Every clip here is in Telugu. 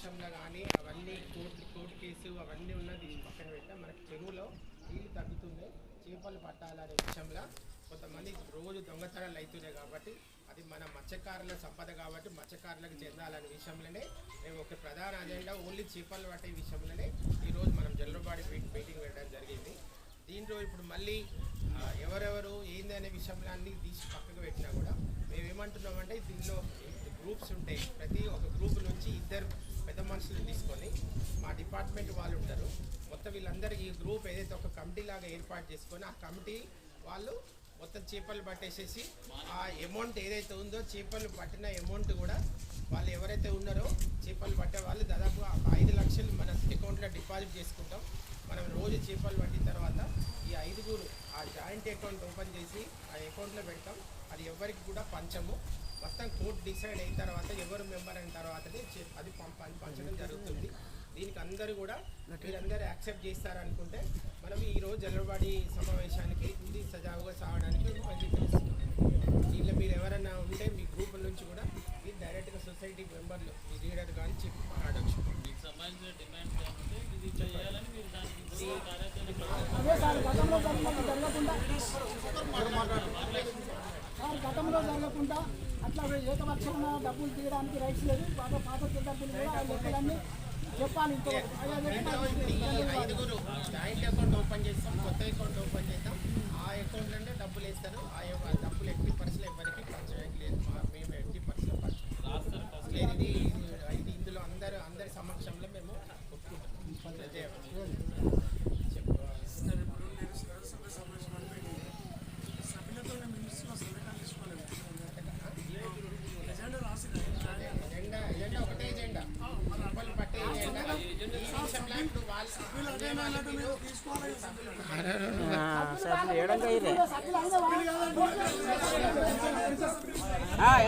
విషయంలో కానీ అవన్నీ కోర్టు కోర్టు కేసు అవన్నీ ఉన్నది పక్కన పెట్టా మనకు చెరువులో నీళ్ళు తగ్గుతున్నాయి చేపలు పట్టాలనే విషయంలో కొంతమంది రోజు దొంగతనాలు అవుతున్నాయి కాబట్టి అది మన మత్స్యకారుల సంపద కాబట్టి మత్స్యకారులకు చెందాలనే విషయంలోనే మేము ఒక ప్రధాన అజెండా ఓన్లీ చేపలు పట్టే విషయంలోనే ఈరోజు మనం జల్లబాడి మీటింగ్ పెట్టడం జరిగింది. దీంట్లో ఇప్పుడు మళ్ళీ ఎవరెవరు ఏంది అనే విషయంలో అన్ని తీసి పక్కకు పెట్టినా కూడా మేము ఏమంటున్నామంటే దీనిలో గ్రూప్స్ ఉంటాయి. ప్రతి ఒక గ్రూప్ నుంచి ఇద్దరు పెద్ద మనుషులు తీసుకొని మా డిపార్ట్మెంట్ వాళ్ళు ఉంటారు. మొత్తం వీళ్ళందరూ ఈ గ్రూప్ ఏదైతే ఒక కమిటీ లాగా ఏర్పాటు చేసుకొని ఆ కమిటీ వాళ్ళు మొత్తం చేపలు పట్టేసేసి ఆ అమౌంట్ ఏదైతే ఉందో చేపలు పట్టిన అమౌంట్ కూడా వాళ్ళు ఎవరైతే ఉన్నారో చేపలు పట్టే వాళ్ళు దాదాపు ఒక ఐదు లక్షలు మన అకౌంట్లో డిపాజిట్ చేసుకుంటాం. మనం రోజు చేపలు పట్టిన తర్వాత ఈ ఐదుగురు ఆ జాయింట్ అకౌంట్ ఓపెన్ చేసి ఆ అకౌంట్లో పెడతాం. అది ఎవరికి కూడా పంచము. మొత్తం కోర్టు డిసైడ్ అయిన తర్వాత ఎవరు మెంబర్ అయిన తర్వాతనే అది పం- పం- పంచడం జరుగుతుంది దీనికి అందరూ కూడా మీరందరూ యాక్సెప్ట్ చేస్తారనుకుంటే మనం ఈ రోజు జల్లబాడి సమావేశానికి ఇది సజావుగా సాగడానికి అంగీకరిస్తున్నాం దీనిలో మీరు ఎవరైనా ఉంటే మీ గ్రూప్ నుంచి కూడా మీరు డైరెక్ట్గా సొసైటీ మెంబర్లు మీ లీడర్ కానీ చెప్పి మాట్లాడచ్చు గతంలో జరగకుండా అట్లా ఏకపక్షమైన డబ్బులు తీయడానికి రైట్స్ లేదు. బాగా పాత డబ్బులు కూడా లెక్కలన్నీ చెప్పాలి జాయింట్ అకౌంట్ ఓపెన్ చేస్తాం కొత్త అకౌంట్ ఓపెన్ చేస్తాం. ఆ అకౌంట్ డబ్బులు వేస్తారు. ఆ డబ్బులు ఎట్టి పరిస్థితులు ఎవరికి పంచడానికి లేదు. మేము ఎట్టి పరిస్థితులు పంచం రాస్తారు ఫస్ట్ లేదు ఇది ఇది ఇందులో అందరు అందరి సమక్షంలో మేము ఒప్పుకుంటాం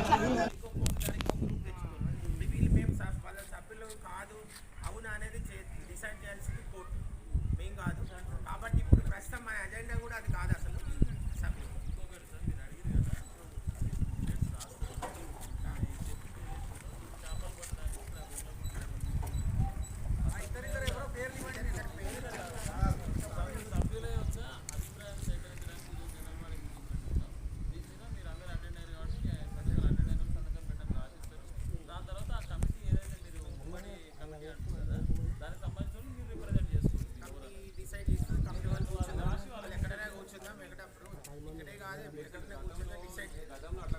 సభ్యులు గతంలో అట్లా